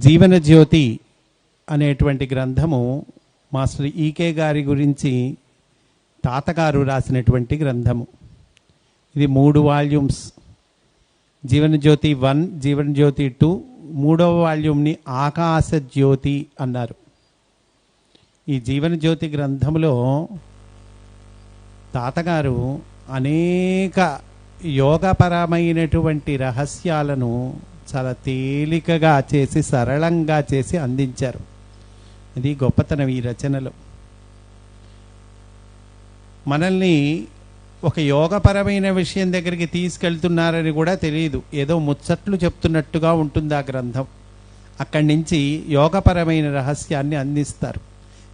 జీవన జ్యోతి అనేటువంటి గ్రంథము మాస్టర్ ఈకే గారి గురించి తాతగారు రాసినటువంటి గ్రంథము. ఇది మూడు volumes. Jeevan Jyoti one Jeevan Jyoti two మూడవ వాల్యూమ్ని ఆకాశ జ్యోతి అన్నారు. ఈ జీవన జ్యోతి గ్రంథంలో తాతగారు అనేక యోగపరమైనటువంటి రహస్యాలను చాలా తేలికగా చేసి సరళంగా చేసి అందించారు. ఇది గొప్పతనం ఈ రచనలో. మనల్ని ఒక యోగపరమైన విషయం దగ్గరికి తీసుకెళ్తున్నారని కూడా తెలియదు. ఏదో ముచ్చట్లు చెప్తున్నట్టుగా ఉంటుంది ఆ గ్రంథం. అక్కడి నుంచి యోగపరమైన రహస్యాన్ని అందిస్తారు.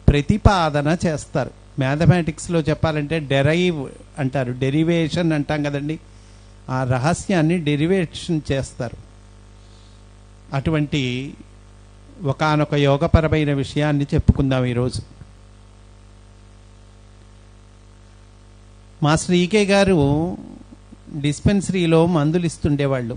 ప్రతిపాదన చేస్తారు. మ్యాథమెటిక్స్లో చెప్పాలంటే డెరైవ్ అంటారు. డెరివేషన్ అంటాం కదండి. ఆ రహస్యాన్ని డెరివేషన్ చేస్తారు. అటువంటి ఒకానొక యోగపరమైన విషయాన్ని చెప్పుకుందాం ఈరోజు. మాస్టర్ ఈకే గారు డిస్పెన్సరీలో మందులు ఇస్తుండేవాళ్ళు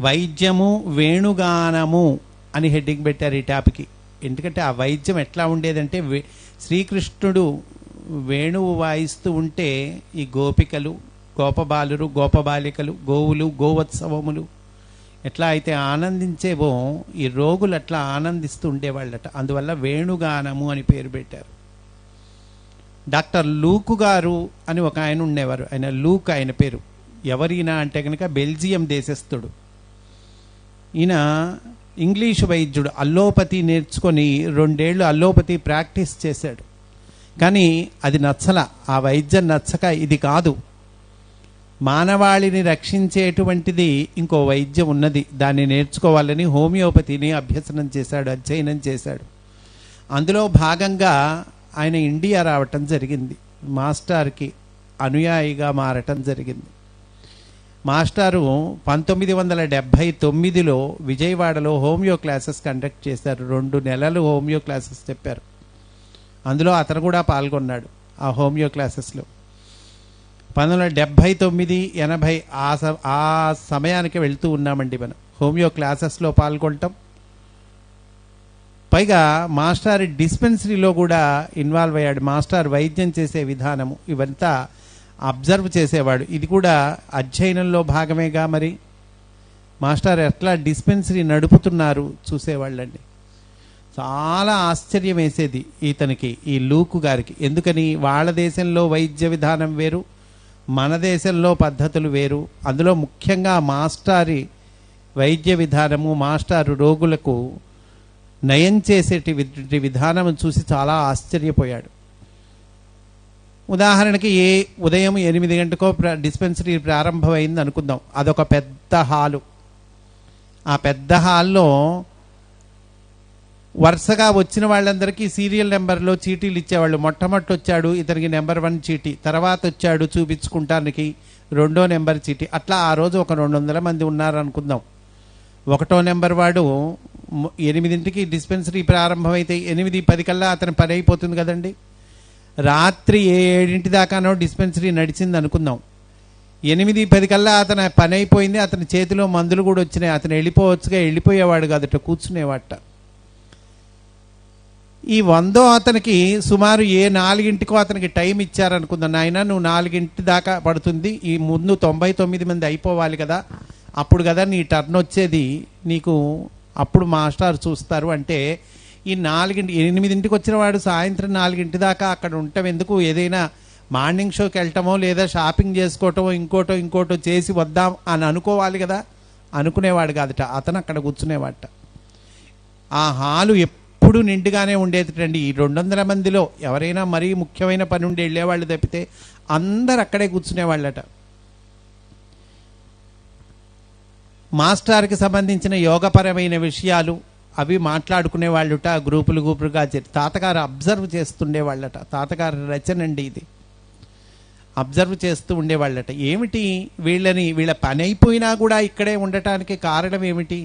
వైద్యము వేణుగానము అని హెడ్డింగ్ పెట్టారు ఈ టాపిక్కి ఎందుకంటే ఆ వైద్యం ఎట్లా ఉండేదంటే వే- శ్రీకృష్ణుడు వేణువు వాయిస్తూ ఉంటే ఈ గోపికలు గోపబాలురు గోపబాలికలు గోవులు గోవత్సవములు ఎట్లా అయితే ఆనందించేవో ఈ రోగులు అట్లా ఆనందిస్తూ ఉండేవాళ్ళట. అందువల్ల వేణుగానము అని పేరు పెట్టారు. డాక్టర్ లూకు గారు అని ఒక ఆయన ఉండేవారు. ఆయన లూక్ ఆయన పేరు. ఎవరైనా అంటే కనుక బెల్జియం దేశస్థుడు. ఈయన ఇంగ్లీషు వైద్యుడు. అల్లోపతి నేర్చుకొని రెండేళ్ళు అల్లోపతి ప్రాక్టీస్ చేశాడు. కానీ అది నచ్చల. ఆ వైద్యం నచ్చక ఇది కాదు. మానవాళిని రక్షించేటువంటిది ఇంకో వైద్యం ఉన్నది. దాన్ని నేర్చుకోవాలని హోమియోపతిని అభ్యసనం చేశాడు అధ్యయనం చేశాడు. అందులో భాగంగా ఆయన ఇండియా రావటం జరిగింది. మాస్టర్కి అనుయాయిగా మారటం జరిగింది. మాస్టారు పంతొమ్మిది వందల డెబ్భై తొమ్మిదిలో విజయవాడలో హోమియో క్లాసెస్ కండక్ట్ చేశారు. రెండు నెలలు హోమియో క్లాసెస్ చెప్పారు. అందులో అతను కూడా పాల్గొన్నాడు ఆ హోమియో క్లాసెస్లో. పంతొమ్మిది వందల డెబ్భై తొమ్మిది ఎనభై ఆ స ఆ సమయానికి వెళ్తూ ఉన్నామండి మనం. హోమియో క్లాసెస్లో పాల్గొనటం పైగా మాస్టర్ డిస్పెన్సరీలో కూడా ఇన్వాల్వ్ అయ్యాడు. మాస్టర్ వైద్యం చేసే విధానము ఇవంతా అబ్జర్వ్ చేసేవాడు. ఇది కూడా అధ్యయనంలో భాగమేగా మరి? మాస్టర్ ఎట్లా డిస్పెన్సరీ నడుపుతున్నారు చూసేవాళ్ళండి. చాలా ఆశ్చర్యం వేసేది ఇతనికి ఈ లూకు గారికి. ఎందుకని? వాళ్ళ దేశంలో వైద్య విధానం వేరు మన దేశంలో పద్ధతులు వేరు. అందులో ముఖ్యంగా మాస్టారి వైద్య విధానము మాస్టారు రోగులకు నయం చేసేటి విధానం చూసి చాలా ఆశ్చర్యపోయాడు. ఉదాహరణకి ఏ ఉదయం ఎనిమిది గంటకో ప్ర- డిస్పెన్సరీ ప్రారంభమైంది అనుకుందాం అదొక పెద్ద హాలు. ఆ పెద్ద హాల్లో వరుసగా వచ్చిన వాళ్ళందరికీ సీరియల్ నెంబర్లో చీటీలు ఇచ్చేవాళ్ళు. మొట్టమొదటి వచ్చాడు ఇతనికి నెంబర్ వన్ చీటీ. తర్వాత వచ్చాడు చూపించుకుంటానికి రెండో నెంబర్ చీటీ. అట్లా ఆ రోజు ఒక రెండు వందల మంది ఉన్నారు అనుకుందాం ఒకటో నెంబర్ వాడు ఎనిమిదింటికి డిస్పెన్సరీ ప్రారంభమైతే ఎనిమిది పది కల్లా అతని పని అయిపోతుంది కదండి. రాత్రి ఏ ఏడింటి దాకానో డిస్పెన్సరీ నడిచింది అనుకుందాం ఎనిమిది పది కల్లా అతని పని అయిపోయింది. అతని చేతిలో మందులు కూడా వచ్చినాయి. అతను వెళ్ళిపోవచ్చుగా వెళ్ళిపోయేవాడు కాదట కూర్చునేవాట ఈ వందో అతనికి సుమారు ఏ నాలుగింటికో అతనికి టైం ఇచ్చారనుకుందాం. నాయన నువ్వు నాలుగింటి దాకా పడుతుంది. ఈ ముందు తొంభై తొమ్మిది మంది అయిపోవాలి కదా. అప్పుడు కదా నీ టర్న్ వచ్చేది. నీకు అప్పుడు మాస్టర్ చూస్తారు అంటే ఈ నాలుగింటి ఎనిమిదింటికి వచ్చిన వాడు సాయంత్రం నాలుగింటి దాకా అక్కడ ఉండటం ఎందుకు? ఏదైనా మార్నింగ్ షోకి వెళ్ళటమో లేదా షాపింగ్ చేసుకోవటమో ఇంకోటో ఇంకోటో చేసి వద్దాం అని అనుకోవాలి కదా. అనుకునేవాడు కాదట. అతను అక్కడ కూర్చునేవాడట ఆ హాలు ఎప్పుడు ఎప్పుడు నిండుగానే ఉండేటండి. ఈ రెండు వందల మందిలో ఎవరైనా మరీ ముఖ్యమైన పని ఉండి వెళ్ళేవాళ్ళు తప్పితే అందరు అక్కడే కూర్చునేవాళ్ళట. మాస్టర్కి సంబంధించిన యోగపరమైన విషయాలు అవి మాట్లాడుకునే వాళ్ళుట గ్రూపులు గ్రూపులుగా చేరి తాతగారు అబ్జర్వ్ చేస్తుండేవాళ్ళట. తాతగారు రచన అండి ఇది. అబ్జర్వ్ చేస్తూ ఉండేవాళ్ళట. ఏమిటి వీళ్ళని వీళ్ళ పని అయిపోయినా కూడా ఇక్కడే ఉండటానికి కారణం ఏమిటి?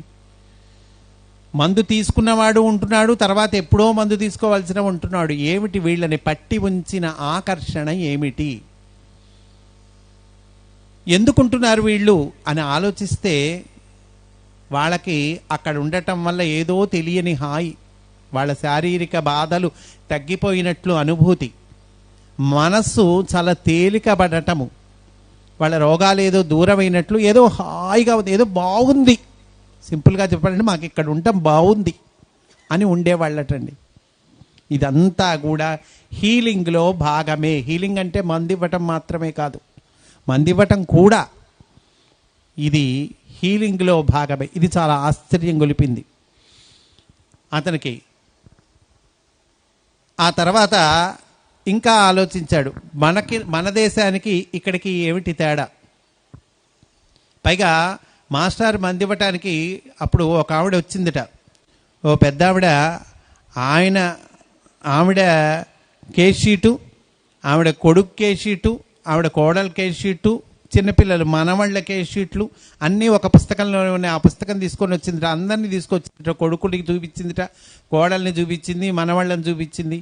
మందు తీసుకున్నవాడు ఉంటున్నాడు తర్వాత ఎప్పుడో మందు తీసుకోవాల్సిన ఉంటున్నాడు. ఏమిటి వీళ్ళని పట్టి ఉంచిన ఆకర్షణ ఏమిటి? ఎందుకుంటున్నారు వీళ్ళు అని ఆలోచిస్తే వాళ్ళకి అక్కడ ఉండటం వల్ల ఏదో తెలియని హాయి. వాళ్ళ శారీరక బాధలు తగ్గిపోయినట్లు అనుభూతి. మనస్సు చాలా తేలికబడటము. వాళ్ళ రోగాలు ఏదో దూరమైనట్లు ఏదో హాయిగా ఉంది ఏదో బాగుంది. సింపుల్గా చెప్పాలంటే మాకు ఇక్కడ ఉండటం బాగుంది అని ఉండేవాళ్ళటండి. ఇదంతా కూడా హీలింగ్లో భాగమే. హీలింగ్ అంటే మందివ్వటం మాత్రమే కాదు. మందివ్వటం కూడా ఇది హీలింగ్లో భాగమే. ఇది చాలా ఆశ్చర్యం గొలిపింది. అతనికి ఆ తర్వాత ఇంకా ఆలోచించాడు. మనకి మన దేశానికి ఇక్కడికి ఏమిటి తేడా? పైగా మాస్టర్ మందివ్వటానికి అప్పుడు ఒక ఆవిడ వచ్చిందిట. ఓ పెద్ద ఆవిడ ఆయన ఆవిడ కేస్ షీటు ఆవిడ కొడుకు కేస్ షీటు ఆవిడ కోడల కేస్ షీటు చిన్నపిల్లలు మనవాళ్ళ కేస్ షీట్లు అన్నీ ఒక పుస్తకంలో ఉన్నాయి ఆ పుస్తకం తీసుకొని వచ్చిందిట. అందరినీ తీసుకొచ్చిందిట. కొడుకుడికి చూపించిందిట. కోడల్ని చూపించింది మనవాళ్ళని చూపించింది.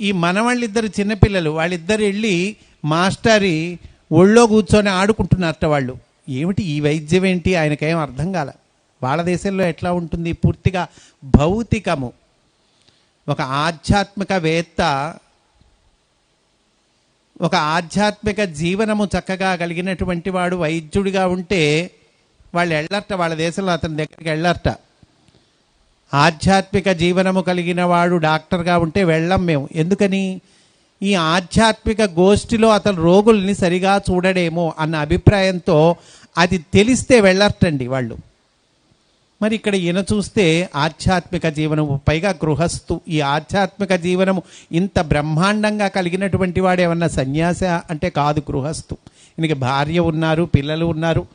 ఈ మనవాళ్ళిద్దరు చిన్నపిల్లలు వాళ్ళిద్దరు వెళ్ళి మాస్టారి ఒళ్ళో కూర్చొని ఆడుకుంటున్నారట వాళ్ళు. ఏమిటి ఈ వైద్యం ఏంటి? ఆయనకేం అర్థం కాల. వాళ్ళ దేశంలో ఎట్లా ఉంటుంది? పూర్తిగా భౌతికము. ఒక ఆధ్యాత్మికవేత్త ఒక ఆధ్యాత్మిక జీవనము చక్కగా కలిగినటువంటి వాడు వైద్యుడిగా ఉంటే వాళ్ళు వెళ్ళట వాళ్ళ దేశంలో అతని దగ్గరికి వెళ్ళట ఆధ్యాత్మిక జీవనము కలిగిన వాడు డాక్టర్గా ఉంటే వెళ్ళం మేము. ఎందుకని? ఈ ఆధ్యాత్మిక గోష్ఠిలో అతను రోగుల్ని సరిగా చూడడేమో అన్న అభిప్రాయంతో అది తెలిస్తే వెళ్ళటండి వాళ్ళు. మరి ఇక్కడ ఈయన చూస్తే ఆధ్యాత్మిక జీవనము పైగా గృహస్థు. ఈ ఆధ్యాత్మిక జీవనము ఇంత బ్రహ్మాండంగా కలిగినటువంటి వాడు ఏమన్నా సన్యాస అంటే కాదు గృహస్థు. ఈయనకి భార్య ఉన్నారు పిల్లలు ఉన్నారు.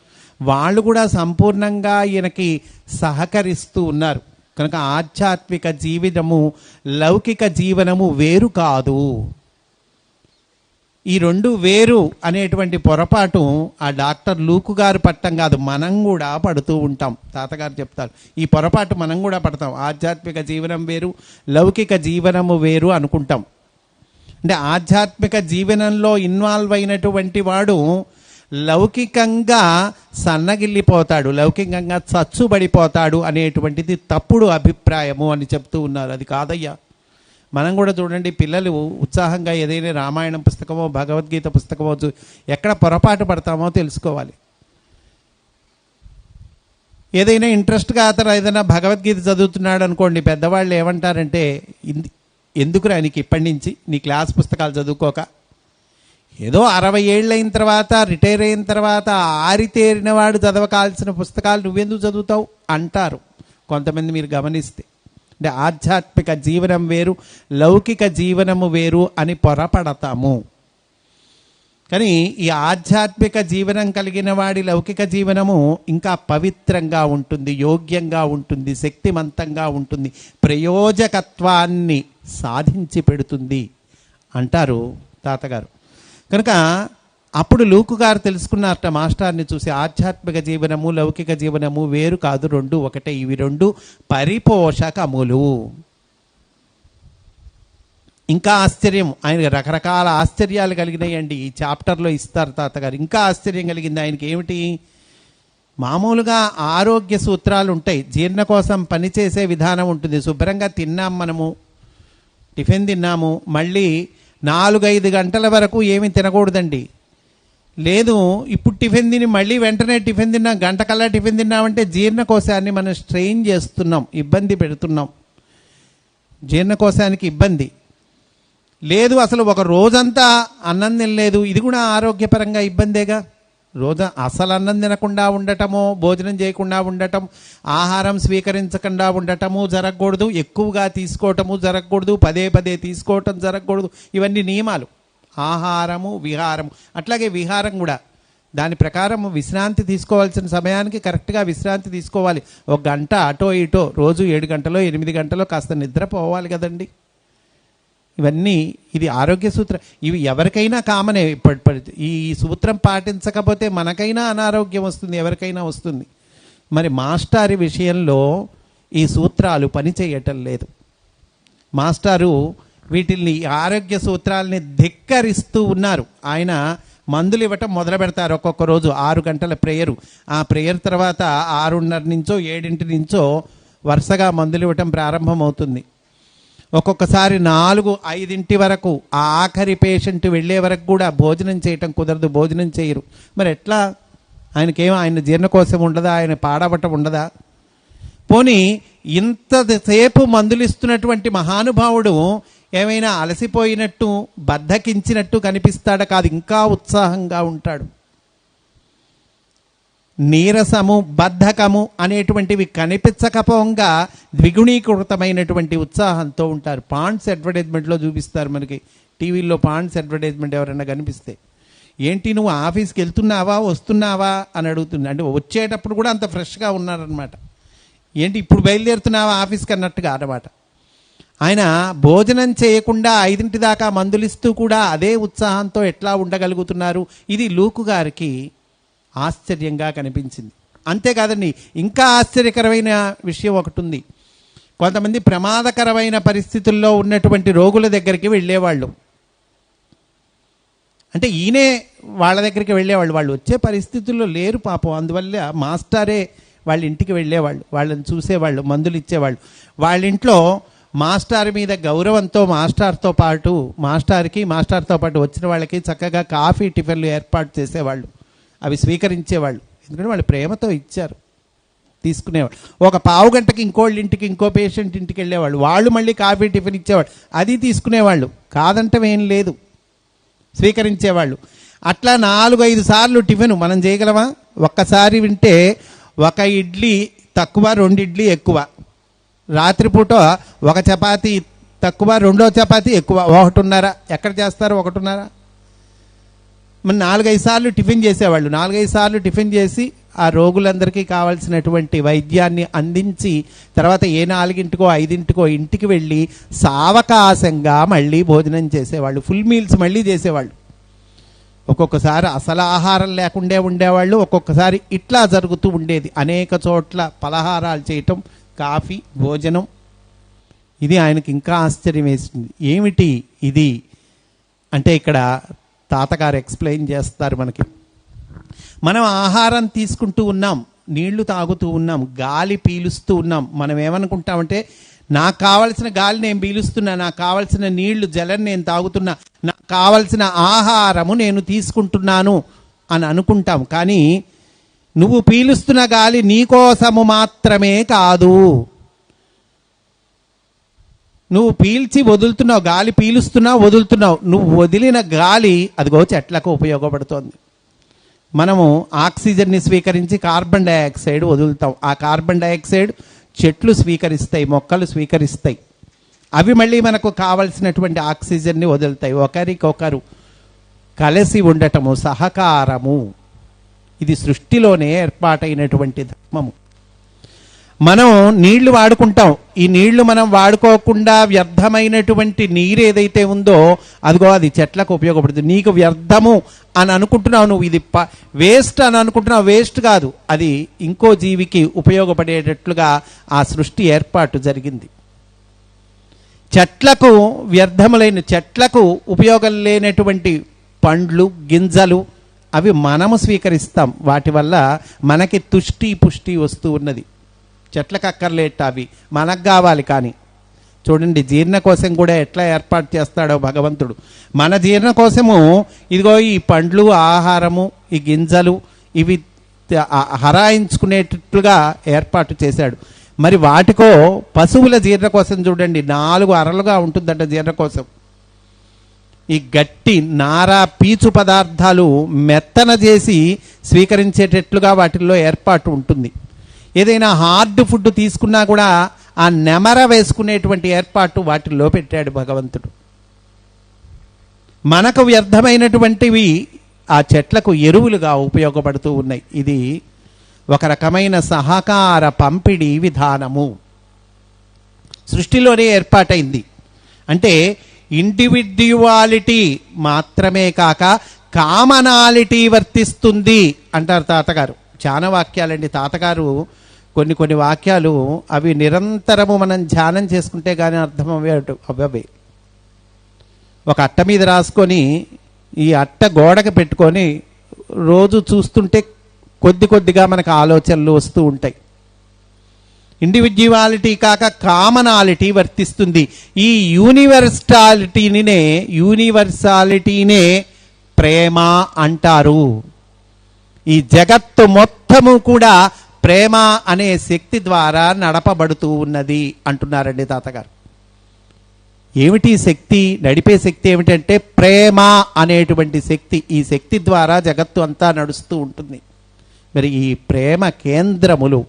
వాళ్ళు కూడా సంపూర్ణంగా ఈయనకి సహకరిస్తూ ఉన్నారు. కనుక ఆధ్యాత్మిక జీవితము లౌకిక జీవనము వేరు కాదు. ఈ రెండు వేరు అనేటువంటి పొరపాటు ఆ డాక్టర్ లూకు గారు పట్టం కాదు మనం కూడా పడుతూ ఉంటాం. తాతగారు చెప్తారు ఈ పొరపాటు మనం కూడా పడతాం. ఆధ్యాత్మిక జీవనం వేరు లౌకిక జీవనము వేరు అనుకుంటాం. అంటే ఆధ్యాత్మిక జీవనంలో ఇన్వాల్వ్ అయినటువంటి వాడు లౌకికంగా సన్నగిల్లిపోతాడు లౌకికంగా చచ్చుబడిపోతాడు అనేటువంటిది తప్పుడు అభిప్రాయము అని చెప్తూ ఉన్నారు. అది కాదయ్యా. మనం కూడా చూడండి పిల్లలు ఉత్సాహంగా ఏదైనా రామాయణం పుస్తకమో భగవద్గీత పుస్తకమో ఎక్కడ పొరపాటు పడతామో తెలుసుకోవాలి. ఏదైనా ఇంట్రెస్ట్గా అతను ఏదైనా భగవద్గీత చదువుతున్నాడు అనుకోండి పెద్దవాళ్ళు ఏమంటారంటే ఎందుకురా నీకు ఇప్పటి నుంచి? నీ క్లాస్ పుస్తకాలు చదువుకోక? ఏదో అరవై ఏళ్ళు అయిన తర్వాత రిటైర్ అయిన తర్వాత ఆరితేరిన వాడు చదవకాల్సిన పుస్తకాలు నువ్వెందుకు చదువుతావు? అంటారు. కొంతమంది మీరు గమనిస్తే. అంటే ఆధ్యాత్మిక జీవనం వేరు లౌకిక జీవనము వేరు అని పొరపడతాము. కానీ ఈ ఆధ్యాత్మిక జీవనం కలిగిన వాడి లౌకిక జీవనము ఇంకా పవిత్రంగా ఉంటుంది యోగ్యంగా ఉంటుంది శక్తిమంతంగా ఉంటుంది ప్రయోజకత్వాన్ని సాధించి పెడుతుంది అంటారు తాతగారు. కనుక అప్పుడు లూకు గారు తెలుసుకున్నారట మాస్టర్ని చూసి ఆధ్యాత్మిక జీవనము లౌకిక జీవనము వేరు కాదు రెండు ఒకటే. ఇవి రెండు పరిపోషకములు. ఇంకా ఆశ్చర్యం. ఆయన రకరకాల ఆశ్చర్యాలు కలిగినాయండి. ఈ చాప్టర్లో ఇస్తారు తాతగారు. ఇంకా ఆశ్చర్యం కలిగింది ఆయనకి ఏమిటి? మామూలుగా ఆరోగ్య సూత్రాలు ఉంటాయి. జీర్ణ కోసం పనిచేసే విధానం ఉంటుంది. శుభ్రంగా తిన్నాం మనము టిఫిన్ తిన్నాము మళ్ళీ నాలుగైదు గంటల వరకు ఏమీ తినకూడదండి. లేదు ఇప్పుడు టిఫిన్ తిని మళ్ళీ వెంటనే టిఫిన్ తిన్నాం గంట కల్లా టిఫిన్ తిన్నామంటే జీర్ణకోశాన్ని మనం స్ట్రెయిన్ చేస్తున్నాం ఇబ్బంది పెడుతున్నాం. జీర్ణకోశానికి ఇబ్బంది. లేదు అసలు ఒక రోజంతా అన్నం తినలేదు ఇది కూడా ఆరోగ్యపరంగా ఇబ్బందేగా? రోజు అసలు అన్నం తినకుండా ఉండటము భోజనం చేయకుండా ఉండటం ఆహారం స్వీకరించకుండా ఉండటము జరగకూడదు ఎక్కువగా తీసుకోవటము జరగకూడదు పదే పదే తీసుకోవటం జరగకూడదు ఇవన్నీ నియమాలు. ఆహారము విహారము. అట్లాగే విహారం కూడా. దాని ప్రకారం విశ్రాంతి తీసుకోవాల్సిన సమయానికి కరెక్ట్గా విశ్రాంతి తీసుకోవాలి. ఒక గంట అటో ఇటో రోజు ఏడు గంటలో ఎనిమిది గంటలో కాస్త నిద్రపోవాలి కదండి. ఇవన్నీ ఇది ఆరోగ్య సూత్రం ఇవి ఎవరికైనా కామనే. ఈ సూత్రం పాటించకపోతే మనకైనా అనారోగ్యం వస్తుంది ఎవరికైనా వస్తుంది. మరి మాస్టారి విషయంలో ఈ సూత్రాలు పనిచేయటం లేదు. మాస్టారు వీటిల్ని ఆరోగ్య సూత్రాల్ని ధిక్కరిస్తూ ఉన్నారు. ఆయన మందులు ఇవ్వటం మొదలు పెడతారు ఒక్కొక్క రోజు ఆరు గంటల ప్రేయరు. ఆ ప్రేయర్ తర్వాత ఆరున్నర నుంచో ఏడింటి నుంచో వరుసగా మందులు ఇవ్వటం ప్రారంభమవుతుంది. ఒక్కొక్కసారి నాలుగు ఐదింటి వరకు ఆ ఆఖరి పేషెంట్ వెళ్ళే వరకు కూడా భోజనం చేయటం కుదరదు భోజనం చేయరు. మరి ఎట్లా? ఆయనకేమో ఆయన జీర్ణకోశం ఉండదా? ఆయన పాడవటం ఉండదా? పోనీ ఇంతసేపు మందులు ఇస్తున్నటువంటి మహానుభావుడు ఏమైనా అలసిపోయినట్టు బద్ధకించినట్టు కనిపిస్తాడా కాదు ఇంకా ఉత్సాహంగా ఉంటాడు. నీరసము బద్ధకము అనేటువంటివి కనిపించకపోగా ద్విగుణీకృతమైనటువంటి ఉత్సాహంతో ఉంటారు. పాండ్స్ అడ్వర్టైజ్మెంట్లో చూపిస్తారు మనకి. టీవీల్లో పాండ్స్ అడ్వర్టైజ్మెంట్ ఎవరైనా కనిపిస్తే. ఏంటి నువ్వు ఆఫీస్కి వెళ్తున్నావా వస్తున్నావా అని అడుగుతుంది. అంటే వచ్చేటప్పుడు కూడా అంత ఫ్రెష్గా ఉన్నారనమాట ఏంటి ఇప్పుడు బయలుదేరుతున్నావా ఆఫీస్కి అన్నట్టుగా అన్నమాట. ఆయన భోజనం చేయకుండా ఐదింటి దాకా మందులిస్తూ కూడా అదే ఉత్సాహంతో ఎట్లా ఉండగలుగుతున్నారు? ఇది లూకు గారికి ఆశ్చర్యంగా కనిపించింది. అంతేకాదండి ఇంకా ఆశ్చర్యకరమైన విషయం ఒకటి ఉంది కొంతమంది ప్రమాదకరమైన పరిస్థితుల్లో ఉన్నటువంటి రోగుల దగ్గరికి వెళ్ళేవాళ్ళు. అంటే ఈయనే వాళ్ళ దగ్గరికి వెళ్ళేవాళ్ళు. వాళ్ళు వచ్చే పరిస్థితుల్లో లేరు పాపం. అందువల్ల మాస్టారే వాళ్ళ ఇంటికి వెళ్ళేవాళ్ళు. వాళ్ళని చూసేవాళ్ళు మందులు ఇచ్చేవాళ్ళు. వాళ్ళ ఇంట్లో మాస్టర్ మీద గౌరవంతో మాస్టర్తో పాటు మాస్టర్కి మాస్టర్తో పాటు వచ్చిన వాళ్ళకి చక్కగా కాఫీ టిఫిన్లు ఏర్పాటు చేసేవాళ్ళు. అవి స్వీకరించేవాళ్ళు. ఎందుకంటే వాళ్ళు ప్రేమతో ఇచ్చారు. తీసుకునేవాళ్ళు. ఒక పావు గంటకి ఇంకోళ్ళ ఇంటికి ఇంకో పేషెంట్ ఇంటికి వెళ్ళేవాళ్ళు. వాళ్ళు మళ్ళీ కాఫీ టిఫిన్ ఇచ్చేవాళ్ళు. అది తీసుకునేవాళ్ళు. కాదంటం ఏం లేదు. స్వీకరించేవాళ్ళు. అట్లా నాలుగు ఐదు సార్లు టిఫిన్ మనం చేయగలమా? ఒక్కసారి వింటే ఒక ఇడ్లీ తక్కువ రెండు ఇడ్లీ ఎక్కువ. రాత్రిపూట ఒక చపాతీ తక్కువ రెండో చపాతీ ఎక్కువ. ఒకటిన్నర. ఎక్కడ చేస్తారు ఒకటిన్నర? మరి నాలుగైదు సార్లు టిఫిన్ చేసేవాళ్ళు. నాలుగైదు సార్లు టిఫిన్ చేసి ఆ రోగులందరికీ కావాల్సినటువంటి వైద్యాన్ని అందించి తర్వాత ఏ నాలుగింటికో ఐదింటికో ఇంటికి వెళ్ళి సావకాశంగా మళ్ళీ భోజనం చేసేవాళ్ళు. ఫుల్ మీల్స్ మళ్ళీ చేసేవాళ్ళు. ఒక్కొక్కసారి అసలు ఆహారం లేకుండే ఉండేవాళ్ళు. ఒక్కొక్కసారి ఇట్లా జరుగుతూ ఉండేది. అనేక చోట్ల పలహారాలు చేయటం కాఫీ భోజనం. ఇది ఆయనకి ఇంకా ఆశ్చర్యం వేసింది ఏమిటి ఇది? అంటే ఇక్కడ తాతగారు ఎక్స్ప్లెయిన్ చేస్తారు మనకి. మనం ఆహారం తీసుకుంటూ ఉన్నాం నీళ్ళు తాగుతూ ఉన్నాం గాలి పీలుస్తూ ఉన్నాం. మనం ఏమనుకుంటామంటే నాకు కావలసిన గాలి నేను పీలుస్తున్నా నాకు కావలసిన నీళ్ళు జలం నేను తాగుతున్నా నాకు కావలసిన ఆహారము నేను తీసుకుంటున్నాను అని అనుకుంటాం. కానీ నువ్వు పీలుస్తున్న గాలి నీకోసము మాత్రమే కాదు. నువ్వు పీల్చి వదులుతున్నావు గాలి పీలుస్తున్నావు వదులుతున్నావు నువ్వు వదిలిన గాలి అదిగో చెట్లకు ఉపయోగపడుతోంది. మనము ఆక్సిజన్ని స్వీకరించి కార్బన్ డైఆక్సైడ్ వదులుతాం. ఆ కార్బన్ డైఆక్సైడ్ చెట్లు స్వీకరిస్తాయి మొక్కలు స్వీకరిస్తాయి. అవి మళ్ళీ మనకు కావలసినటువంటి ఆక్సిజన్ని వదులుతాయి. ఒకరికొకరు కలిసి ఉండటము సహకారము. ఇది సృష్టిలోనే ఏర్పాటైనటువంటి ధర్మము. మనం నీళ్ళు వాడుకుంటాం. ఈ నీళ్ళు మనం వాడుకోకుండా వ్యర్థమైనటువంటి నీరు ఏదైతే ఉందో అదిగో అది చెట్లకు ఉపయోగపడుతుంది. నీకు వ్యర్థము అని అనుకుంటున్నావు నువ్వు. ఇది వేస్ట్ అని అనుకుంటున్నావు. వేస్ట్ కాదు. అది ఇంకో జీవికి ఉపయోగపడేటట్లుగా ఆ సృష్టి ఏర్పాటు జరిగింది. చెట్లకు వ్యర్థములైన చెట్లకు ఉపయోగం లేనటువంటి పండ్లు గింజలు అవి మనము స్వీకరిస్తాం. వాటి వల్ల మనకి తుష్టి పుష్టి వస్తూ ఉన్నది. చెట్లకు అక్కర్లేట అవి. మనకు కావాలి కానీ. చూడండి జీర్ణ కోసం కూడా ఎట్లా ఏర్పాటు చేస్తాడో భగవంతుడు. మన జీర్ణ కోసము ఇదిగో ఈ పండ్లు ఆహారము ఈ గింజలు ఇవి హరాయించుకునేటట్లుగా ఏర్పాటు చేశాడు. మరి వాటికో పశువుల జీర్ణ కోసం చూడండి. నాలుగు అరలుగా ఉంటుందంట జీర్ణ కోసం ఈ గట్టి నారా పీచు పదార్థాలు మెత్తన చేసి స్వీకరించేటట్లుగా వాటిల్లో ఏర్పాటు ఉంటుంది. ఏదైనా హార్డ్ ఫుడ్ తీసుకున్నా కూడా ఆ నెమర వేసుకునేటువంటి ఏర్పాటు వాటిల్లో పెట్టాడు భగవంతుడు. మనకు వ్యర్థమైనటువంటివి ఆ చెట్లకు ఎరువులుగా ఉపయోగపడుతూ ఉన్నాయి. ఇది ఒక రకమైన సహకార పంపిణీ విధానము. సృష్టిలోనే ఏర్పాటైంది. అంటే ఇండివిడ్యువాలిటీ మాత్రమే కాక కామనాలిటీ వర్తిస్తుంది అంటారు తాతగారు. చాలా వాక్యాలండి. తాతగారు కొన్ని కొన్ని వాక్యాలు అవి నిరంతరము మనం ధ్యానం చేసుకుంటే కానీ అర్థం అవ్వే అవ్వవే. ఒక అట్ట మీద రాసుకొని ఈ అట్ట గోడకు పెట్టుకొని రోజు చూస్తుంటే కొద్ది కొద్దిగా మనకు ఆలోచనలు వస్తూ ఉంటాయి. ఇండివిజువాలిటీ కాక కామనాలిటీ వర్తిస్తుంది. ఈ యూనివర్సాలిటీనే యూనివర్సాలిటీనే ప్రేమ అంటారు. ఈ జగత్తు మొత్తము కూడా ప్రేమ అనే శక్తి ద్వారా నడపబడుతూ ఉన్నది అంటున్నారండి తాతగారు. ఏమిటి శక్తి? నడిపే శక్తి ఏమిటంటే ప్రేమ అనేటువంటి శక్తి. ఈ శక్తి ద్వారా జగత్తు అంతా నడుస్తూ ఉంటుంది. మరి ఈ ప్రేమ కేంద్రములు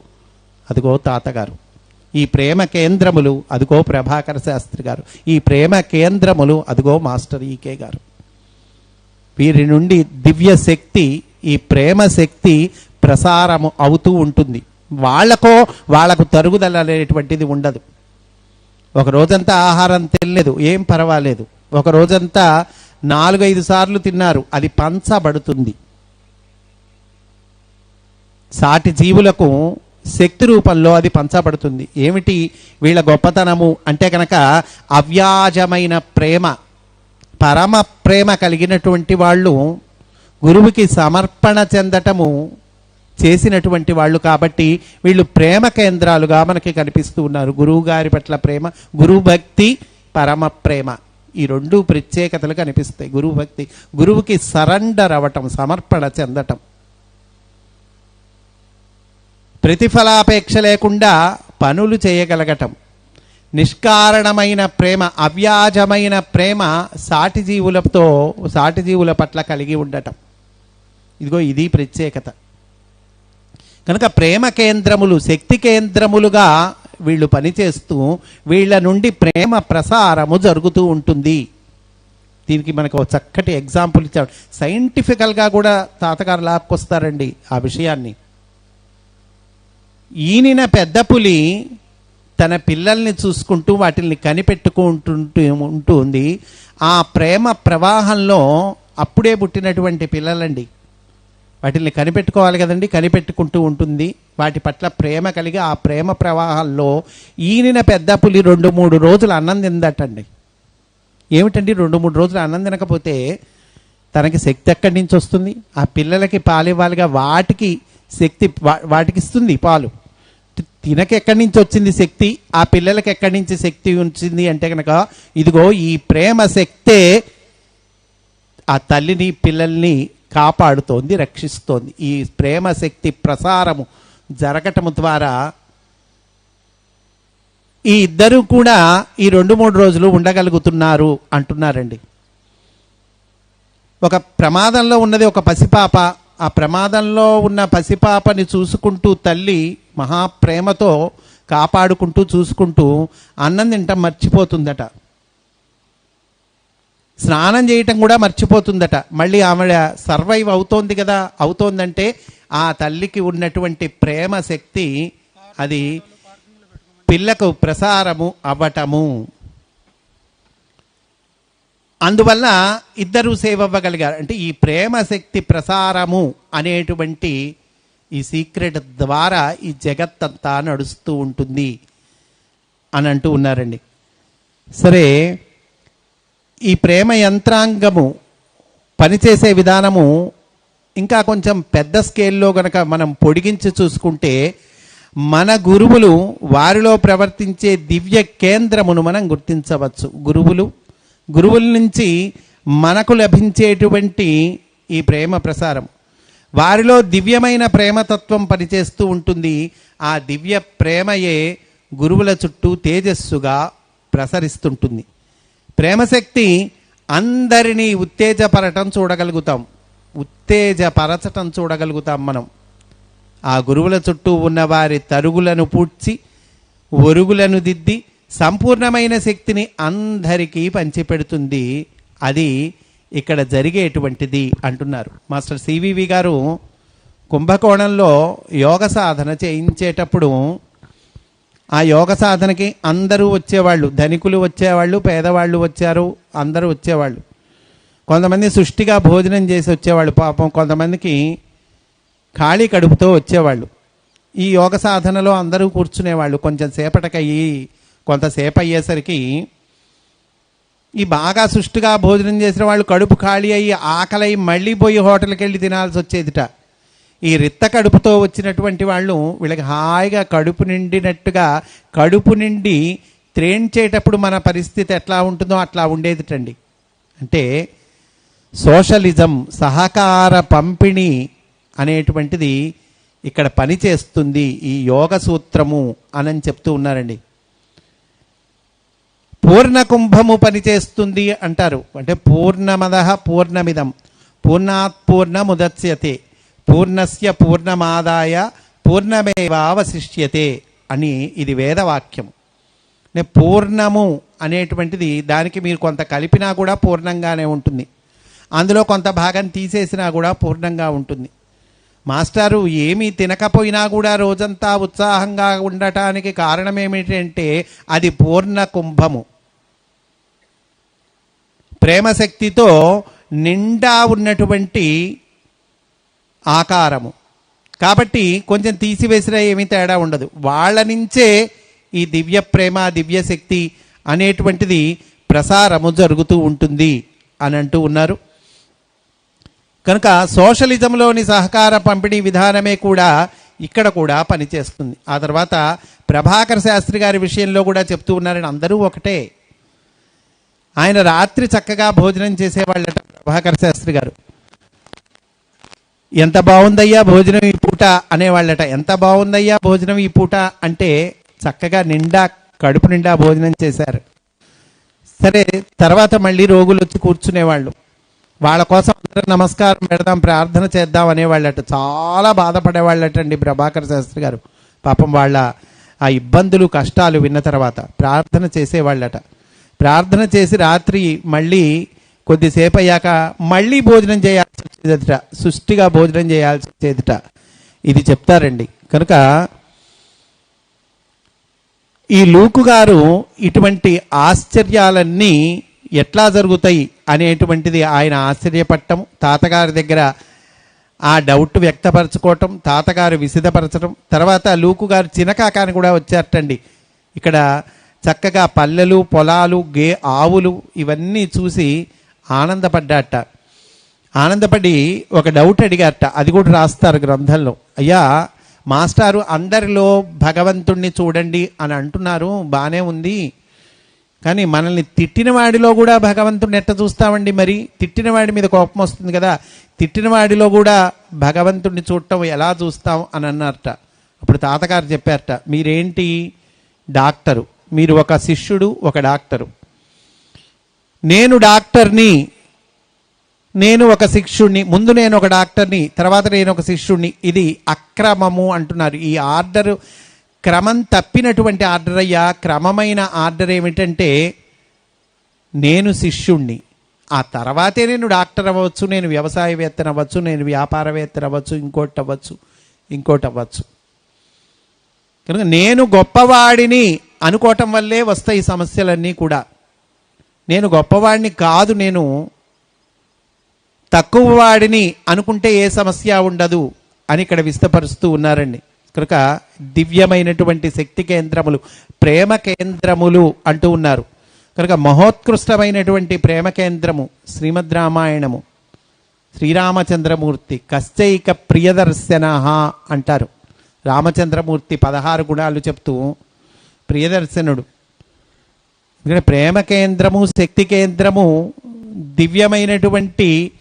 అదిగో తాతగారు. ఈ ప్రేమ కేంద్రములు అదిగో ప్రభాకర శాస్త్రి గారు. ఈ ప్రేమ కేంద్రములు అదిగో మాస్టర్ ఈకే గారు. వీరి నుండి దివ్య శక్తి ఈ ప్రేమ శక్తి ప్రసారము అవుతూ ఉంటుంది. వాళ్ళకో వాళ్ళకు తరుగుదల అనేటువంటిది ఉండదు. ఒక రోజంతా ఆహారం తినలేదు ఏం పర్వాలేదు. ఒక రోజంతా నాలుగైదు సార్లు తిన్నారు అది పంచబడుతుంది. సాటి జీవులకు శక్తి రూపంలో అది పంచబడుతుంది. ఏమిటి? వీళ్ళ గొప్పతనము అంటే కనుక అవ్యాజమైన ప్రేమ. పరమ ప్రేమ కలిగినటువంటి వాళ్ళు గురువుకి సమర్పణ చెందటము చేసినటువంటి వాళ్ళు కాబట్టి వీళ్ళు ప్రేమ కేంద్రాలుగా మనకి కనిపిస్తూ ఉన్నారు. గురువు గారి పట్ల ప్రేమ గురువు భక్తి పరమ ప్రేమ. ఈ రెండు ప్రత్యేకతలు కనిపిస్తాయి. గురువు భక్తి గురువుకి సరెండర్ అవ్వటం సమర్పణ చెందటం. ప్రతిఫలాపేక్ష లేకుండా పనులు చేయగలగటం. నిష్కారణమైన ప్రేమ అవ్యాజమైన ప్రేమ సాటి జీవులతో సాటి జీవుల పట్ల కలిగి ఉండటం. ఇదిగో ఇది ప్రత్యేకత. కనుక ప్రేమ కేంద్రములు శక్తి కేంద్రములుగా వీళ్ళు పనిచేస్తూ వీళ్ళ నుండి ప్రేమ ప్రసారము జరుగుతూ ఉంటుంది. దీనికి మనకు చక్కటి ఎగ్జాంపుల్ ఇచ్చాడు. సైంటిఫికల్గా కూడా తాతగారు లాక్కొస్తారండి ఆ విషయాన్ని. ఈనిన పెద్ద పులి తన పిల్లల్ని చూసుకుంటూ వాటిల్ని కనిపెట్టుకుంటుంటూ ఉంటుంది ఆ ప్రేమ ప్రవాహంలో అప్పుడే పుట్టినటువంటి పిల్లలండి. వాటిల్ని కనిపెట్టుకోవాలి కదండి కనిపెట్టుకుంటూ ఉంటుంది. వాటి పట్ల ప్రేమ కలిగి ఆ ప్రేమ ప్రవాహంలో ఈనిన పెద్ద పులి రెండు మూడు రోజులు అన్నం తిందటండి. ఏమిటండి రెండు మూడు రోజులు అన్నం తినకపోతే తనకి శక్తి ఎక్కడి నుంచి వస్తుంది? ఆ పిల్లలకి పాలు ఇవ్వాలిగా వాటికి శక్తి వాటికి ఇస్తుంది పాలు. తినకి ఎక్కడి నుంచి వచ్చింది శక్తి? ఆ పిల్లలకి ఎక్కడి నుంచి శక్తి ఉంచింది అంటే కనుక ఇదిగో ఈ ప్రేమ శక్తే ఆ తల్లిని పిల్లల్ని కాపాడుతోంది రక్షిస్తోంది. ఈ ప్రేమ శక్తి ప్రసారము జరగటము ద్వారా ఈ ఇద్దరు కూడా ఈ రెండు మూడు రోజులు ఉండగలుగుతున్నారు అంటున్నారండి. ఒక ప్రమాదంలో ఉన్నది ఒక పసిపాప. ఆ ప్రమాదంలో ఉన్న పసిపాపని చూసుకుంటూ తల్లి మహాప్రేమతో కాపాడుకుంటూ చూసుకుంటూ అన్నం తింటం మర్చిపోతుందట. స్నానం చేయటం కూడా మర్చిపోతుందట. మళ్ళీ ఆవిడ సర్వైవ్ అవుతోంది కదా అవుతోందంటే ఆ తల్లికి ఉన్నటువంటి ప్రేమ శక్తి అది పిల్లకు ప్రసారము అవ్వటము. అందువల్ల ఇద్దరు సేవ్ అవ్వగలిగారు. అంటే ఈ ప్రేమ శక్తి ప్రసారము అనేటువంటి ఈ సీక్రెట్ ద్వారా ఈ జగత్తంతా నడుస్తూ ఉంటుంది అని అంటూ ఉన్నారండి. సరే ఈ ప్రేమ యంత్రాంగము పనిచేసే విధానము ఇంకా కొంచెం పెద్ద స్కేల్లో గనక మనం పొడిగించి చూసుకుంటే మన గురువులు వారిలో ప్రవర్తించే దివ్య కేంద్రమును మనం గుర్తించవచ్చు. గురువులు గురువుల నుంచి మనకు లభించేటువంటి ఈ ప్రేమ ప్రసారం. వారిలో దివ్యమైన ప్రేమతత్వం పనిచేస్తూ ఉంటుంది. ఆ దివ్య ప్రేమయే గురువుల చుట్టూ తేజస్సుగా ప్రసరిస్తుంటుంది. ప్రేమశక్తి అందరినీ ఉత్తేజపరటం చూడగలుగుతాం. ఉత్తేజపరచటం చూడగలుగుతాం మనం. ఆ గురువుల చుట్టూ ఉన్న వారి తరుగులను పూడ్చి ఒరుగులను దిద్ది సంపూర్ణమైన శక్తిని అందరికీ పంచిపెడుతుంది. అది ఇక్కడ జరిగేటువంటిది అంటున్నారు. మాస్టర్ సివివి గారు కుంభకోణంలో యోగ సాధన చేయించేటప్పుడు ఆ యోగ సాధనకి అందరూ వచ్చేవాళ్ళు ధనికులు వచ్చేవాళ్ళు పేదవాళ్ళు వచ్చారు అందరూ వచ్చేవాళ్ళు. కొంతమంది సృష్టిగా భోజనం చేసి వచ్చేవాళ్ళు పాపం కొంతమందికి ఖాళీ కడుపుతో వచ్చేవాళ్ళు. ఈ యోగ సాధనలో అందరూ కూర్చునేవాళ్ళు. కొంచెం సేపటికయ్యి కొంతసేపు అయ్యేసరికి ఈ బాగా సుష్టుగా భోజనం చేసిన వాళ్ళు కడుపు ఖాళీ అయ్యి ఆకలి మళ్ళీ పోయి హోటల్కి వెళ్ళి తినాల్సి వచ్చేదిట. ఈ రిత్త కడుపుతో వచ్చినటువంటి వాళ్ళు వీళ్ళకి హాయిగా కడుపు నిండినట్టుగా కడుపు నిండి త్రేణించేటప్పుడు మన పరిస్థితి ఎట్లా ఉంటుందో అట్లా ఉండేదిటండి. అంటే సోషలిజం సహకార పంపిణీ అనేటువంటిది ఇక్కడ పనిచేస్తుంది ఈ యోగ సూత్రము అని చెప్తూ ఉన్నారండి. పూర్ణ కుంభము పనిచేస్తుంది అంటారు. అంటే పూర్ణమద పూర్ణమిదం. పూర్ణాత్ పూర్ణముదత్స్యతే. పూర్ణస్య పూర్ణమాదాయ పూర్ణమేవావశిష్యతే అని ఇది వేదవాక్యం. పూర్ణము అనేటువంటిది దానికి మీరు కొంత కలిపినా కూడా పూర్ణంగానే ఉంటుంది. అందులో కొంత భాగం తీసేసినా కూడా పూర్ణంగా ఉంటుంది. మాస్టారు ఏమీ తినకపోయినా కూడా రోజంతా ఉత్సాహంగా ఉండటానికి కారణం ఏమిటంటే అది పూర్ణ కుంభము ప్రేమశక్తితో నిండా ఉన్నటువంటి ఆకారము. కాబట్టి కొంచెం తీసివేసినా ఏమీ తేడా ఉండదు. వాళ్ళ నుంచే ఈ దివ్య ప్రేమ దివ్య శక్తి అనేటువంటిది ప్రసారము జరుగుతూ ఉంటుంది అని అంటూ ఉన్నారు. కనుక సోషలిజంలోని సహకార పంపిణీ విధానమే కూడా ఇక్కడ కూడా పనిచేస్తుంది. ఆ తర్వాత ప్రభాకర్ శాస్త్రి గారి విషయంలో కూడా చెప్తూ ఉన్నారని అందరూ ఒకటే. ఆయన రాత్రి చక్కగా భోజనం చేసేవాళ్ళట ప్రభాకర్ శాస్త్రి గారు. ఎంత బాగుందయ్యా భోజనం ఈ పూట అనేవాళ్ళట. ఎంత బాగుందయ్యా భోజనం ఈ పూట అంటే చక్కగా నిండా కడుపు నిండా భోజనం చేశారు. సరే తర్వాత మళ్ళీ రోగులు వచ్చి కూర్చునేవాళ్ళు. వాళ్ళ కోసం అందరూ నమస్కారం పెడదాం ప్రార్థన చేద్దాం అనేవాళ్ళట. చాలా బాధపడేవాళ్ళటండి ప్రభాకర్ శాస్త్రి గారు. పాపం వాళ్ళ ఆ ఇబ్బందులు కష్టాలు విన్న తర్వాత ప్రార్థన చేసేవాళ్ళట. ప్రార్థన చేసి రాత్రి మళ్ళీ కొద్దిసేపు అయ్యాక మళ్ళీ భోజనం చేయాల్సి వచ్చేదట సుష్టిగా భోజనం చేయాల్సి వచ్చేదిట ఇది చెప్తారండి. కనుక ఈ లూకు గారు ఇటువంటి ఆశ్చర్యాలన్నీ ఎట్లా జరుగుతాయి అనేటువంటిది ఆయన ఆశ్చర్యపడటం తాతగారి దగ్గర ఆ డౌట్ వ్యక్తపరచుకోవటం తాతగారు విసిదపరచడం తర్వాత లూకు గారు చినకాకాని కూడా వచ్చారటండి. ఇక్కడ చక్కగా పల్లెలు పొలాలు గే ఆవులు ఇవన్నీ చూసి ఆనందపడ్డాట ఆనందపడి ఒక డౌట్ అడిగారట. అది కూడా రాస్తారు గ్రంథంలో. అయ్యా మాస్టారు అందరిలో భగవంతుణ్ణి చూడండి అని అంటున్నారు. బాగానే ఉంది. కానీ మనల్ని తిట్టిన వాడిలో కూడా భగవంతుడిని ఎట్ట చూస్తామండి మరి? తిట్టిన వాడి మీద కోపం వస్తుంది కదా. తిట్టిన వాడిలో కూడా భగవంతుడిని చూడటం ఎలా చూస్తాం అని అన్నారట. అప్పుడు తాతగారు చెప్పారట మీరేంటి డాక్టరు? మీరు ఒక శిష్యుడు ఒక డాక్టరు. నేను డాక్టర్ని నేను ఒక శిష్యుణ్ణి ముందు నేను ఒక డాక్టర్ని తర్వాత నేను ఒక శిష్యుణ్ణి ఇది అక్రమము అంటున్నారు. ఈ ఆర్డరు క్రమం తప్పినటువంటి ఆర్డర్ అయ్యా క్రమమైన ఆర్డర్ ఏమిటంటే నేను శిష్యుణ్ణి. ఆ తర్వాతే నేను డాక్టర్ అవ్వచ్చు నేను వ్యవసాయవేత్తను అవ్వచ్చు నేను వ్యాపారవేత్తను అవ్వచ్చు ఇంకోటి అవ్వచ్చు ఇంకోటి అవ్వచ్చు. కనుక నేను గొప్పవాడిని అనుకోవటం వల్లే వస్తాయి సమస్యలన్నీ కూడా. నేను గొప్పవాడిని కాదు నేను తక్కువ వాడిని అనుకుంటే ఏ సమస్య ఉండదు అని ఇక్కడ విస్తపరుస్తూ ఉన్నారండి. కనుక దివ్యమైనటువంటి శక్తి కేంద్రములు ప్రేమ కేంద్రములు అంటూ ఉన్నారు. కనుక మహోత్కృష్టమైనటువంటి ప్రేమ కేంద్రము శ్రీమద్ రామాయణము శ్రీరామచంద్రమూర్తి కశ్చైక ప్రియదర్శన అంటారు. రామచంద్రమూర్తి పదహారు గుణాలు చెప్తూ ప్రియదర్శనుడు. ఎందుకంటే ప్రేమ కేంద్రము శక్తి కేంద్రము దివ్యమైనటువంటి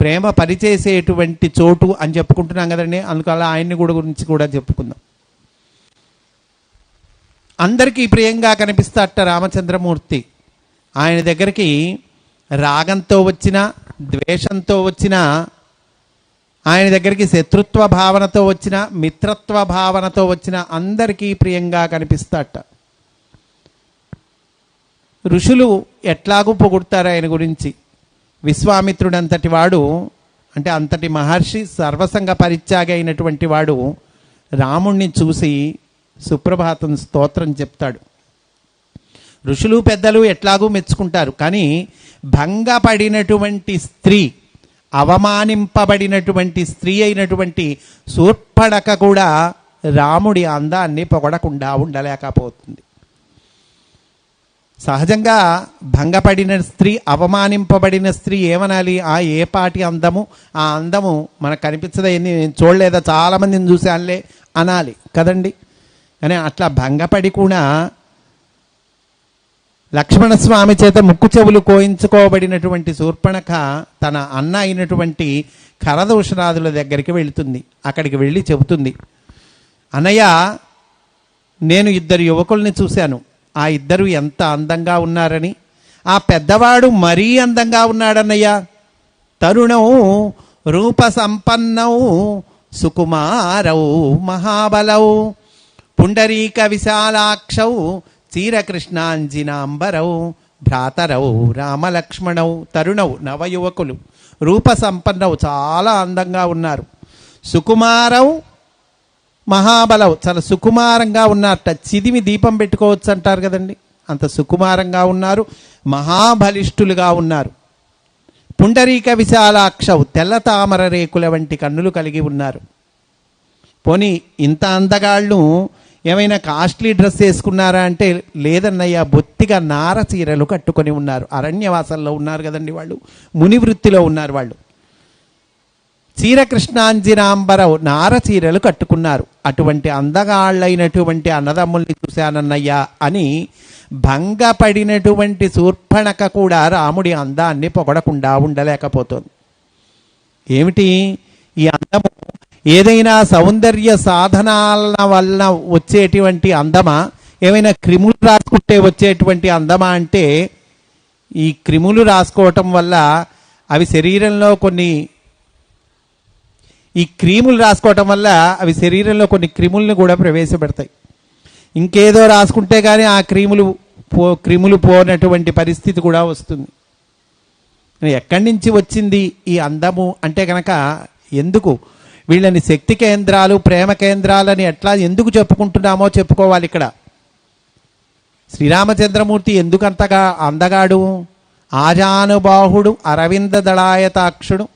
ప్రేమ పనిచేసేటువంటి చోటు అని చెప్పుకుంటున్నాం కదండి. అందుకలా ఆయన్ని కూడా గురించి కూడా చెప్పుకుందాం. అందరికీ ప్రియంగా కనిపిస్తాట రామచంద్రమూర్తి. ఆయన దగ్గరికి రాగంతో వచ్చిన ద్వేషంతో వచ్చిన ఆయన దగ్గరికి శత్రుత్వ భావనతో వచ్చిన మిత్రత్వ భావనతో వచ్చిన అందరికీ ప్రియంగా కనిపిస్తాట. ఋషులు ఎట్లాగూ పొగుడతారు ఆయన గురించి. విశ్వామిత్రుడంతటి వాడు అంటే అంతటి మహర్షి సర్వసంగ పరిత్యాగి అయినటువంటి వాడు రాముణ్ణి చూసి సుప్రభాతం స్తోత్రం చెప్తాడు. ఋషులు పెద్దలు ఎట్లాగూ మెచ్చుకుంటారు. కానీ భంగపడినటువంటి స్త్రీ అవమానింపబడినటువంటి స్త్రీ అయినటువంటి శూర్పణక కూడా రాముడి అందాన్ని పొగడకుండా ఉండలేకపోతుంది. సహజంగా భంగపడిన స్త్రీ అవమానింపబడిన స్త్రీ ఏమనాలి? ఆ ఏ పాటి అందము? ఆ అందము మనకు కనిపించదా? ఎన్ని నేను చూడలేదా? చాలామందిని చూశానులే అనాలి కదండి. కానీ అట్లా భంగపడి కూడా లక్ష్మణస్వామి చేత ముక్కు చెవులు కోయించుకోబడినటువంటి శూర్పణఖ తన అన్న అయినటువంటి కరదూషణాదుల దగ్గరికి వెళుతుంది. అక్కడికి వెళ్ళి చెబుతుంది అన్నయ్య నేను ఇద్దరు యువకుల్ని చూశాను. ఆ ఇద్దరు ఎంత అందంగా ఉన్నారని? ఆ పెద్దవాడు మరీ అందంగా ఉన్నాడన్నయ్య. తరుణం రూప సంపన్నౌ సుకుమారౌ మహాబలౌ. పుండరీక విశాలాక్షౌ చీరకృష్ణాంజినాంబరౌ భ్రాతరౌ రామలక్ష్మణౌ తరుణౌ నవయువకులు. రూప సంపన్నవు చాలా అందంగా ఉన్నారు. సుకుమారౌ మహాబలవు చాలా సుకుమారంగా ఉన్నారట చిదిమి దీపం పెట్టుకోవచ్చు అంటారు కదండి. అంత సుకుమారంగా ఉన్నారు. మహాబలిష్ఠులుగా ఉన్నారు. పుండరీక విశాలాక్షవు తెల్ల తామర రేకుల వంటి కన్నులు కలిగి ఉన్నారు. పోనీ ఇంత అందగాళ్ళు ఏమైనా కాస్ట్లీ డ్రెస్ వేసుకున్నారా అంటే లేదన్నయ్య బొత్తిగా నార చీరలు కట్టుకొని ఉన్నారు. అరణ్యవాసంలో ఉన్నారు కదండి వాళ్ళు. ముని వృత్తిలో ఉన్నారు వాళ్ళు. చీర కృష్ణాంజనాంబర నార చీరలు కట్టుకున్నారు. అటువంటి అందగాళ్ళైనటువంటి అన్నదమ్ముల్ని చూశానన్నయ్యా అని భంగపడినటువంటి శూర్పణక కూడా రాముడి అందాన్ని పొగడకుండా ఉండలేకపోతుంది. ఏమిటి? ఈ అందము ఏదైనా సౌందర్య సాధనాల వలన వచ్చేటువంటి అందమా? ఏమైనా క్రిములు రాసుకుంటే వచ్చేటువంటి అందమా అంటే ఈ క్రిములు రాసుకోవటం వల్ల అవి శరీరంలో కొన్ని ఈ క్రీములు రాసుకోవటం వల్ల అవి శరీరంలో కొన్ని క్రిములను కూడా ప్రవేశపెడతాయి. ఇంకేదో రాసుకుంటే కానీ ఆ క్రీములు పో క్రిములు పోనటువంటి పరిస్థితి కూడా వస్తుంది. ఎక్కడి నుంచి వచ్చింది ఈ అందము? అంటే కనుక ఎందుకు వీళ్ళని శక్తి కేంద్రాలు ప్రేమ కేంద్రాలని ఎట్లా ఎందుకు చెప్పుకుంటున్నామో చెప్పుకోవాలి ఇక్కడ. శ్రీరామచంద్రమూర్తి ఎందుకంతగా అందగాడు? ఆజానుబాహుడు అరవింద దళాయతాక్షుడు.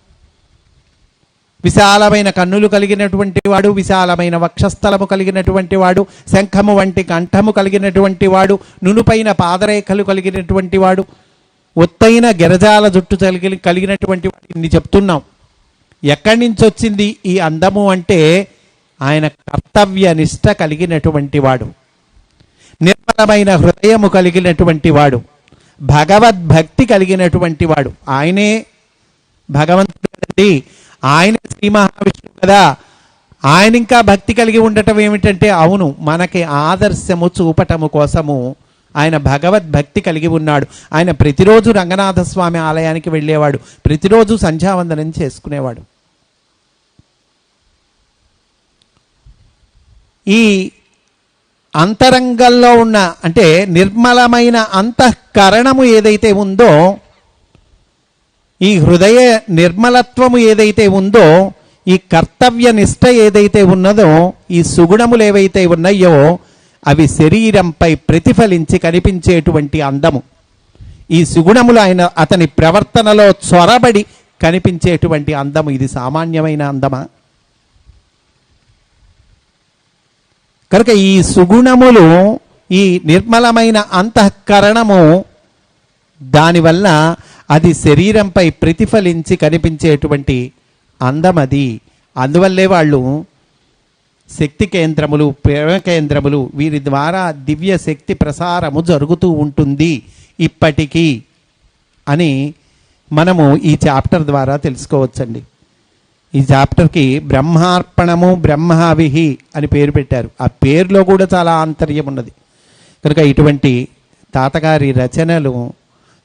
విశాలమైన కన్నులు కలిగినటువంటి వాడు విశాలమైన వక్షస్థలము కలిగినటువంటి వాడు శంఖము వంటి కంఠము కలిగినటువంటి వాడు నునుపైన పాదరేఖలు కలిగినటువంటి వాడు ఒత్తైన గిరజాల జుట్టు కలిగి కలిగినటువంటి వాడు. ఇన్ని చెప్తున్నాం. ఎక్కడి నుంచి వచ్చింది ఈ అందము అంటే ఆయన కర్తవ్య నిష్ట కలిగినటువంటి వాడు. నిర్మలమైన హృదయము కలిగినటువంటి వాడు. భగవద్భక్తి కలిగినటువంటి వాడు. ఆయనే భగవంతుడు ఆయన శ్రీ మహావిష్ణువు కదా. ఆయన ఇంకా భక్తి కలిగి ఉండటం ఏమిటంటే అవును మనకి ఆదర్శము చూపటము కోసము ఆయన భగవద్భక్తి కలిగి ఉన్నాడు. ఆయన ప్రతిరోజు రంగనాథ స్వామి ఆలయానికి వెళ్ళేవాడు. ప్రతిరోజు సంధ్యావందనం చేసుకునేవాడు. ఈ అంతరంగంలో ఉన్న అంటే నిర్మలమైన అంతఃకరణము ఏదైతే ఉందో ఈ హృదయ నిర్మలత్వము ఏదైతే ఉందో ఈ కర్తవ్య నిష్ట ఏదైతే ఉన్నదో ఈ సుగుణములు ఏవైతే ఉన్నాయో అవి శరీరంపై ప్రతిఫలించి కనిపించేటువంటి అందము. ఈ సుగుణములు ఆయన అతని ప్రవర్తనలో చొరబడి కనిపించేటువంటి అందము. ఇది సామాన్యమైన అందమా? కనుక ఈ సుగుణములు ఈ నిర్మలమైన అంతఃకరణము దానివల్ల అది శరీరంపై ప్రతిఫలించి కనిపించేటువంటి అందం అది అందువల్లే వాళ్ళు శక్తి కేంద్రములు ప్రేమ కేంద్రములు వీరి ద్వారా దివ్య శక్తి ప్రసారము జరుగుతూ ఉంటుంది ఇప్పటికీ అని మనము ఈ చాప్టర్ ద్వారా తెలుసుకోవచ్చండి. ఈ చాప్టర్కి బ్రహ్మార్పణము బ్రహ్మావిహి అని పేరు పెట్టారు. ఆ పేరులో కూడా చాలా ఆంతర్యం ఉన్నది. కనుక ఇటువంటి తాతగారి రచనలు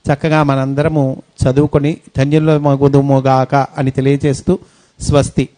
చక్కగా మనందరము చదువుకొని ధన్యుల్లో మగుదుముగాక అని తెలియజేస్తూ స్వస్తి.